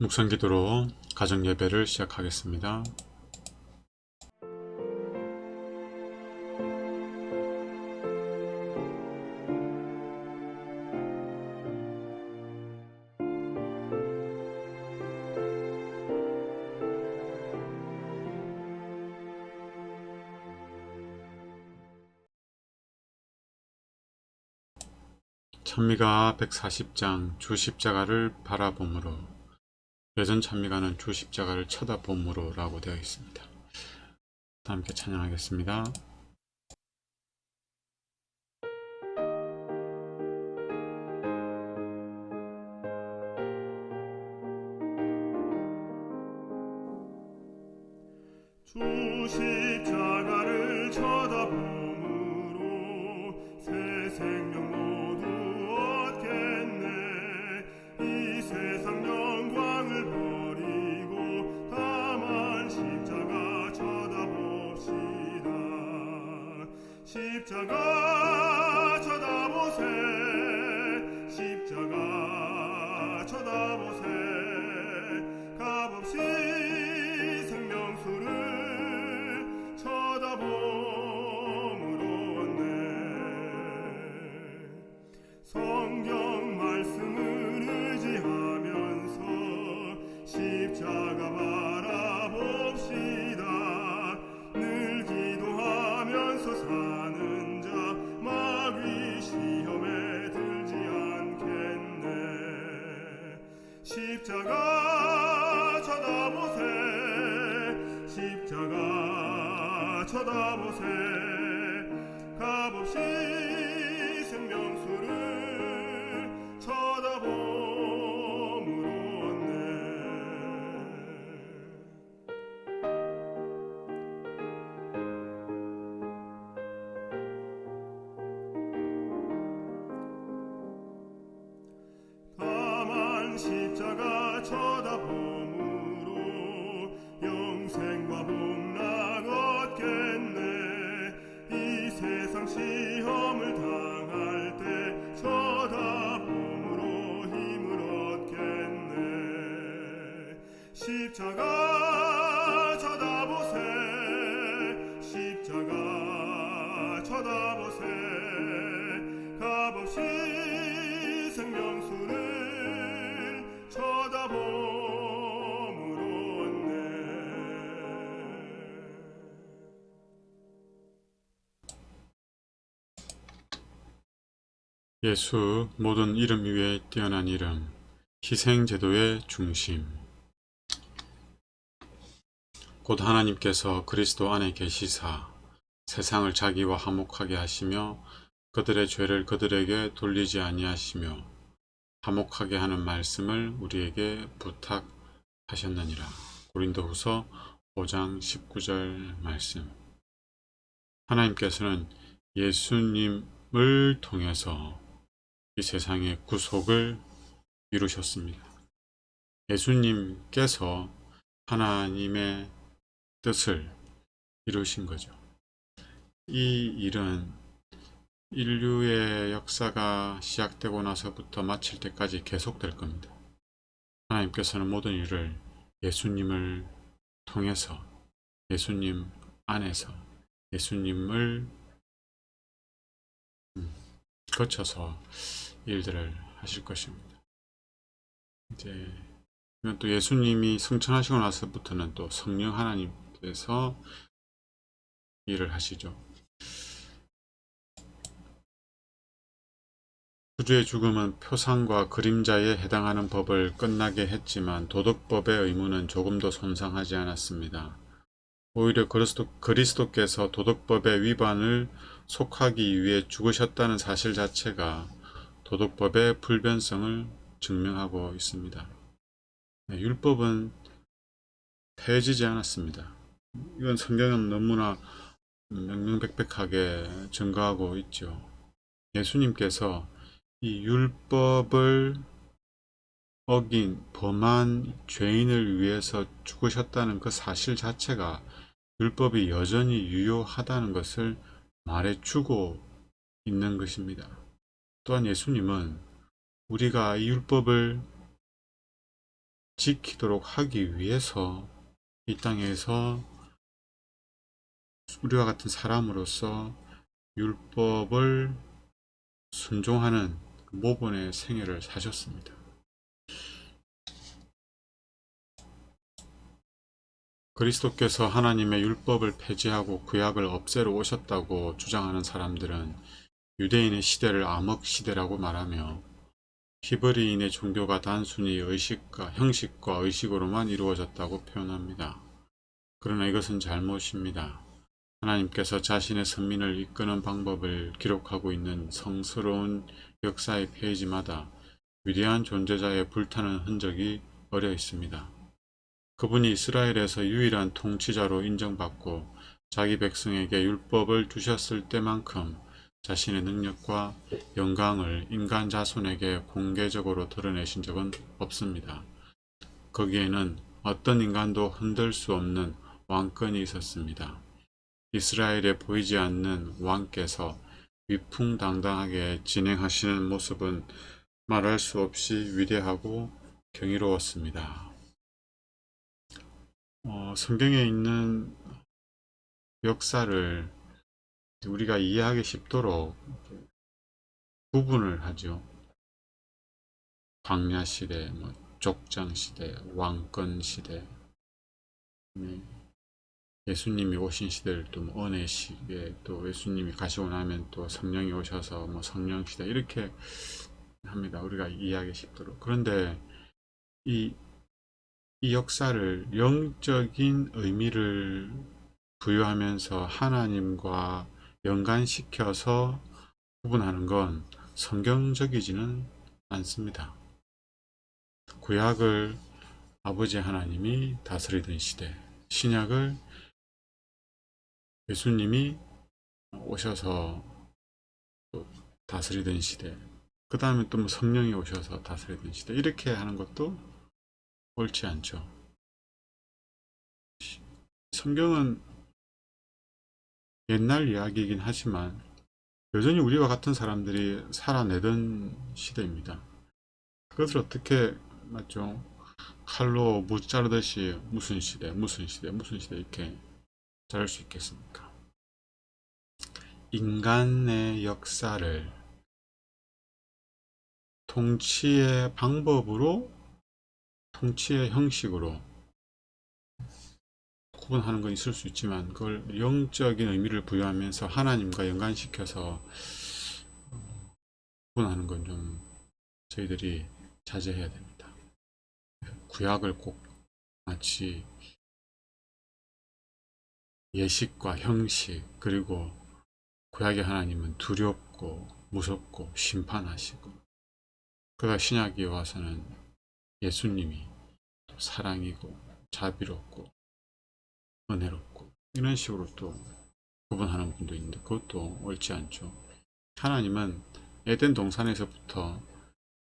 묵상 기도로 가정 예배를 시작하겠습니다. 찬미가 140장 주 십자가를 바라봄으로 여전 찬미가는 주 십자가를 쳐다봄으로 라고 되어 있습니다. 다 함께 찬양하겠습니다. 십자가 쳐다보세. 값 예수 모든 이름 위에 뛰어난 이름 희생제도의 중심. 곧 하나님께서 그리스도 안에 계시사 세상을 자기와 화목하게 하시며 그들의 죄를 그들에게 돌리지 아니하시며 화목하게 하는 말씀을 우리에게 부탁하셨느니라. 고린도후서 5장 19절 말씀. 하나님께서는 예수님을 통해서 이 세상의 구속을 이루셨습니다. 예수님께서 하나님의 뜻을 이루신 거죠. 이 일은 인류의 역사가 시작되고 나서부터 마칠 때까지 계속될 겁니다. 하나님께서는 모든 일을 예수님을 통해서 예수님 안에서 예수님을 음, 거쳐서 일들을 하실 것입니다. 이제 또 예수님이 승천하시고 나서부터는 또 성령 하나님께서 일을 하시죠. 구주의 죽음은 표상과 그림자에 해당하는 법을 끝나게 했지만 도덕법의 의무는 조금도 손상하지 않았습니다. 오히려 그리스도, 그리스도 께서 도덕법의 위반을 속하기 위해 죽으셨다는 사실 자체가 도덕법의 불변성을 증명하고 있습니다. 네, 율법은 폐해지지 않았습니다. 이건 성경은 너무나 명명백백하게 증거하고 있죠. 예수님께서 이 율법을 어긴 범한 죄인을 위해서 죽으셨다는 그 사실 자체가 율법이 여전히 유효하다는 것을 말해주고 있는 것입니다. 또한 예수님은 우리가 이 율법을 지키도록 하기 위해서 이 땅에서 우리와 같은 사람으로서 율법을 순종하는 그 모본의 생애를 사셨습니다. 그리스도께서 하나님의 율법을 폐지하고 구약을 없애러 오셨다고 주장하는 사람들은 유대인의 시대를 암흑 시대라고 말하며 히브리인의 종교가 단순히 의식과 형식과 의식으로만 이루어졌다고 표현합니다. 그러나 이것은 잘못입니다. 하나님께서 자신의 선민을 이끄는 방법을 기록하고 있는 성스러운 역사의 페이지마다 위대한 존재자의 불타는 흔적이 어려 있습니다. 그분이 이스라엘에서 유일한 통치자로 인정받고 자기 백성에게 율법을 주셨을 때만큼 자신의 능력과 영광을 인간 자손에게 공개적으로 드러내신 적은 없습니다. 거기에는 어떤 인간도 흔들 수 없는 왕권이 있었습니다. 이스라엘에 보이지 않는 왕께서 위풍당당하게 진행하시는 모습은 말할 수 없이 위대하고 경이로웠습니다. 어, 성경에 있는 역사를 우리가 이해하기 쉽도록 구분을 하죠. 광야 시대, 뭐 족장 시대, 왕권 시대, 네. 예수님이 오신 시대를 또 뭐 은혜 시대, 또 예수님이 가시고 나면 또 성령이 오셔서 뭐 성령 시대 이렇게 합니다. 우리가 이해하기 쉽도록. 그런데 이, 이 역사를 영적인 의미를 부여하면서 하나님과 연관시켜서 구분하는 건 성경적이지는 않습니다. 구약을 아버지 하나님이 다스리던 시대, 신약을 예수님이 오셔서 또 다스리던 시대, 그 다음에 또 뭐 성령이 오셔서 다스리던 시대, 이렇게 하는 것도 옳지 않죠. 성경은 옛날 이야기이긴 하지만 여전히 우리와 같은 사람들이 살아내던 시대입니다. 그것을 어떻게 맞죠? 칼로 무 자르듯이 무슨 시대, 무슨 시대, 무슨 시대 이렇게 자를 수 있겠습니까? 인간의 역사를 통치의 방법으로, 통치의 형식으로 구분하는 건 있을 수 있지만 그걸 영적인 의미를 부여하면서 하나님과 연관시켜서 구분하는 건 좀 저희들이 자제해야 됩니다. 구약을 꼭 마치 예식과 형식 그리고 구약의 하나님은 두렵고 무섭고 심판하시고 그가 신약에 와서는 예수님이 사랑이고 자비롭고 은혜롭고 이런 식으로 또 구분하는 분도 있는데 그것도 옳지 않죠. 하나님은 에덴 동산에서부터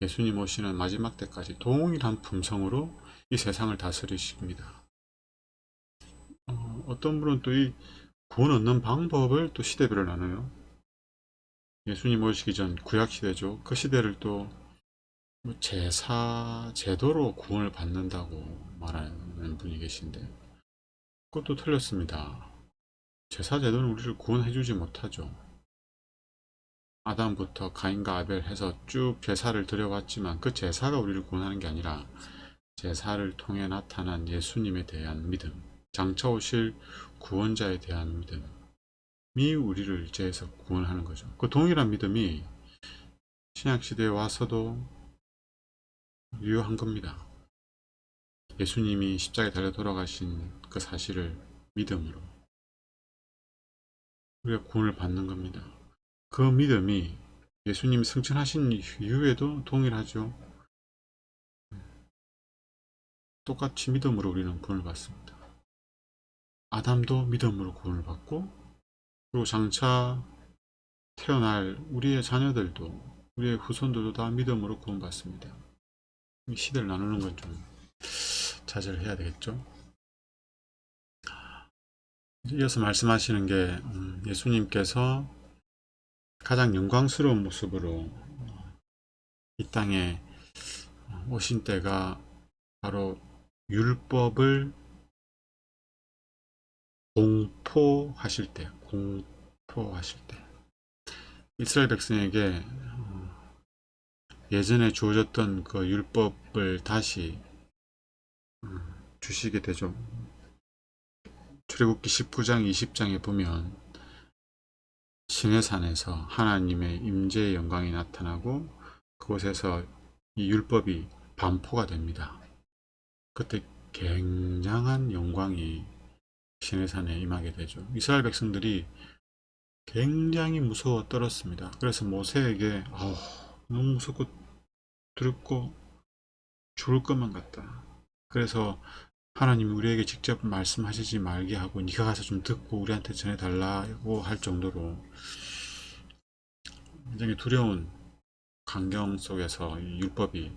예수님 오시는 마지막 때까지 동일한 품성으로 이 세상을 다스리십니다. 어, 떤 분은 또 이 구원 얻는 방법을 또 시대별로 나눠요. 예수님 오시기 전 구약 시대죠. 그 시대를 또뭐 제사 제도로 구원을 받는다고 말하는 분이 계신데 그것도 틀렸습니다. 제사 제도는 우리를 구원해 주지 못하죠. 아담부터 가인과 아벨 해서 쭉 제사를 드려왔지만 그 제사가 우리를 구원하는 게 아니라 제사를 통해 나타난 예수님에 대한 믿음, 장차 오실 구원자에 대한 믿음이 우리를 죄에서 구원하는 거죠. 그 동일한 믿음이 신약시대에 와서도 유효한 겁니다. 예수님이 십자가에 달려 돌아가신 그 사실을 믿음으로 우리가 구원을 받는 겁니다. 그 믿음이 예수님이 승천하신 이후에도 동일하죠. 똑같이 믿음으로 우리는 구원을 받습니다. 아담도 믿음으로 구원을 받고 그리고 장차 태어날 우리의 자녀들도 우리의 후손들도 다 믿음으로 구원받습니다. 이 시대를 나누는 건 좀 자제를 해야 되겠죠. 이어서 말씀하시는 게 음, 예수님께서 가장 영광스러운 모습으로 이 땅에 오신 때가 바로 율법을 공포하실 때, 공포하실 때. 이스라엘 백성에게 어, 예전에 주어졌던 그 율법을 다시 음, 주시게 되죠. 출애굽기 19장 20장에 보면 시내산에서 하나님의 임재의 영광이 나타나고 그곳에서 이 율법이 반포가 됩니다. 그때 굉장한 영광이 시내산에 임하게 되죠. 이스라엘 백성들이 굉장히 무서워 떨었습니다. 그래서 모세에게 아우, 너무 무섭고 두렵고 죽을 것만 같다. 그래서 하나님이 우리에게 직접 말씀하시지 말게 하고 네가 가서 좀 듣고 우리한테 전해달라고 할 정도로 굉장히 두려운 광경 속에서 이 율법이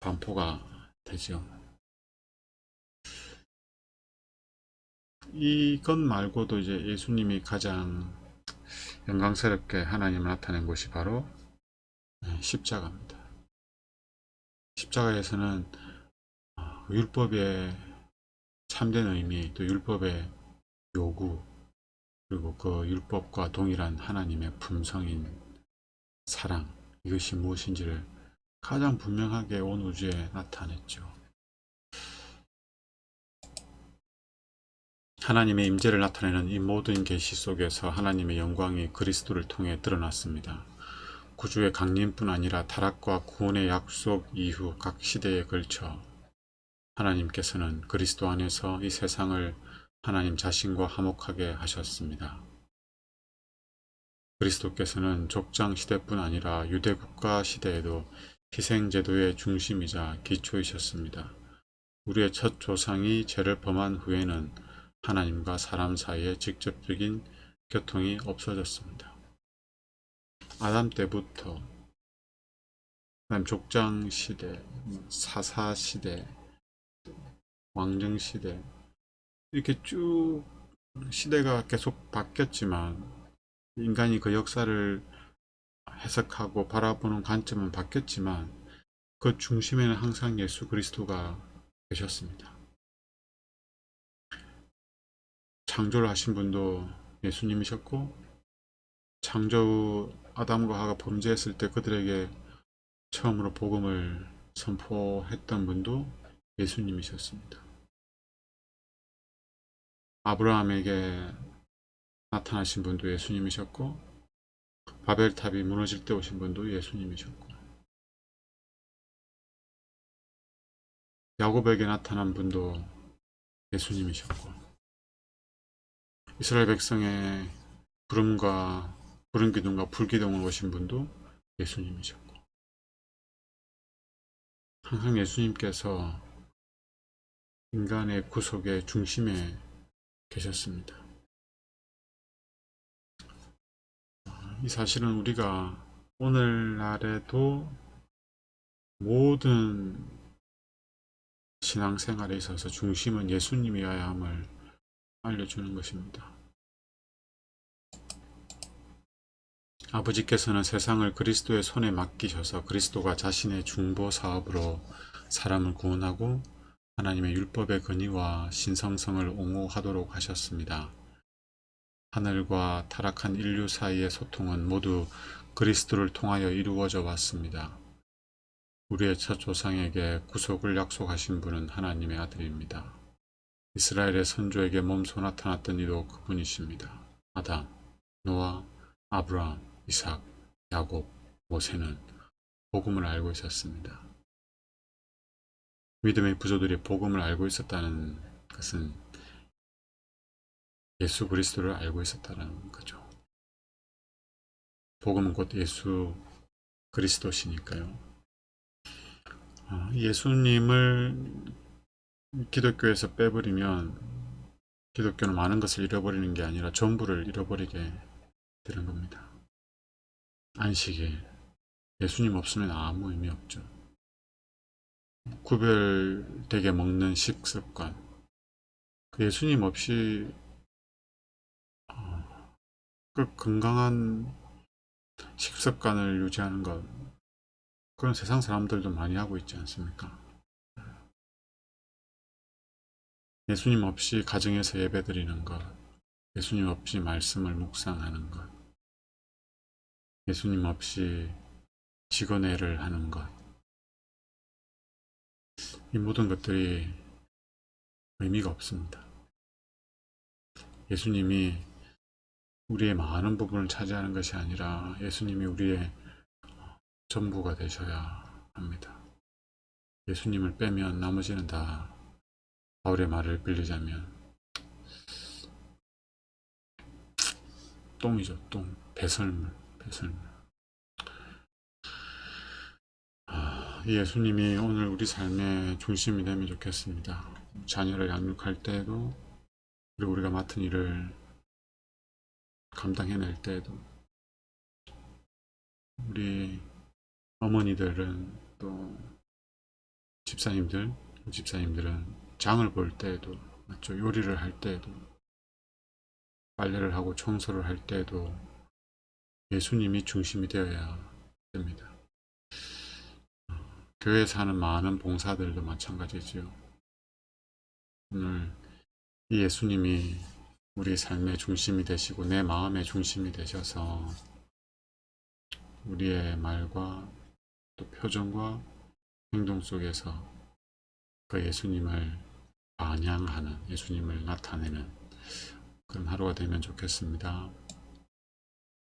반포가 되죠. 이것 말고도 이제 예수님이 가장 영광스럽게 하나님을 나타낸 곳이 바로 네, 십자가입니다. 십자가에서는 어, 율법의 참된 의미, 또 율법의 요구, 그리고 그 율법과 동일한 하나님의 품성인 사랑, 이것이 무엇인지를 가장 분명하게 온 우주에 나타냈죠. 하나님의 임재를 나타내는 이 모든 계시 속에서 하나님의 영광이 그리스도를 통해 드러났습니다. 구주의 강림뿐 아니라 타락과 구원의 약속 이후 각 시대에 걸쳐 하나님께서는 그리스도 안에서 이 세상을 하나님 자신과 화목하게 하셨습니다. 그리스도께서는 족장 시대뿐 아니라 유대 국가 시대에도 희생 제도의 중심이자 기초이셨습니다. 우리의 첫 조상이 죄를 범한 후에는 하나님과 사람 사이에 직접적인 교통이 없어졌습니다. 아담 때부터 족장 시대, 사사 시대, 왕정 시대 이렇게 쭉 시대가 계속 바뀌었지만 인간이 그 역사를 해석하고 바라보는 관점은 바뀌었지만 그 중심에는 항상 예수 그리스도가 계셨습니다. 창조를 하신 분도 예수님이셨고 창조 후 아담과 하가 범죄했을 때 그들에게 처음으로 복음을 선포했던 분도 예수님이셨습니다. 아브라함에게 나타나신 분도 예수님이셨고 바벨탑이 무너질 때 오신 분도 예수님이셨고 야곱에게 나타난 분도 예수님이셨고 이스라엘 백성의 부름과 부른 기둥과 불 기둥을 오신 분도 예수님이셨고 항상 예수님께서 인간의 구속의 중심에 계셨습니다. 이 사실은 우리가 오늘날에도 모든 신앙생활에 있어서 중심은 예수님이어야 함을 알려주는 것입니다. 아버지께서는 세상을 그리스도의 손에 맡기셔서 그리스도가 자신의 중보 사업으로 사람을 구원하고 하나님의 율법의 근위와 신성성을 옹호하도록 하셨습니다. 하늘과 타락한 인류 사이의 소통은 모두 그리스도를 통하여 이루어져 왔습니다. 우리의 첫 조상에게 구속을 약속하신 분은 하나님의 아들입니다. 이스라엘의 선조에게 몸소 나타났던 이도 그분이십니다. 아담, 노아, 아브라함, 이삭, 야곱, 모세는 복음을 알고 있었습니다. 믿음의 부조들이 복음을 알고 있었다는 것은 예수 그리스도를 알고 있었다는 거죠. 복음은 곧 예수 그리스도시니까요. 어, 예수님을 기독교에서 빼버리면 기독교는 많은 것을 잃어버리는 게 아니라 전부를 잃어버리게 되는 겁니다. 안식일, 예수님 없으면 아무 의미 없죠. 구별되게 먹는 식습관, 그 예수님 없이 어, 그 건강한 식습관을 유지하는 것, 그런 세상 사람들도 많이 하고 있지 않습니까? 예수님 없이 가정에서 예배드리는 것, 예수님 없이 말씀을 묵상하는 것, 예수님 없이 직원회를 하는 것, 이 모든 것들이 의미가 없습니다. 예수님이 우리의 많은 부분을 차지하는 것이 아니라 예수님이 우리의 전부가 되셔야 합니다. 예수님을 빼면 나머지는 다 바울의 말을 빌리자면 똥이죠, 똥. 배설물, 배설물. 아, 이 예수님이 오늘 우리 삶의 중심이 되면 좋겠습니다. 자녀를 양육할 때에도 그리고 우리가 맡은 일을 감당해낼 때에도 우리 어머니들은 또 집사님들, 집사님들은 장을 볼 때에도 맞죠? 요리를 할 때에도 빨래를 하고 청소를 할 때에도 예수님이 중심이 되어야 됩니다. 교회에 사는 많은 봉사들도 마찬가지지요. 오늘 이 예수님이 우리 삶의 중심이 되시고 내 마음의 중심이 되셔서 우리의 말과 또 표정과 행동 속에서 그 예수님을 반양하는 예수님을 나타내는 그런 하루가 되면 좋겠습니다.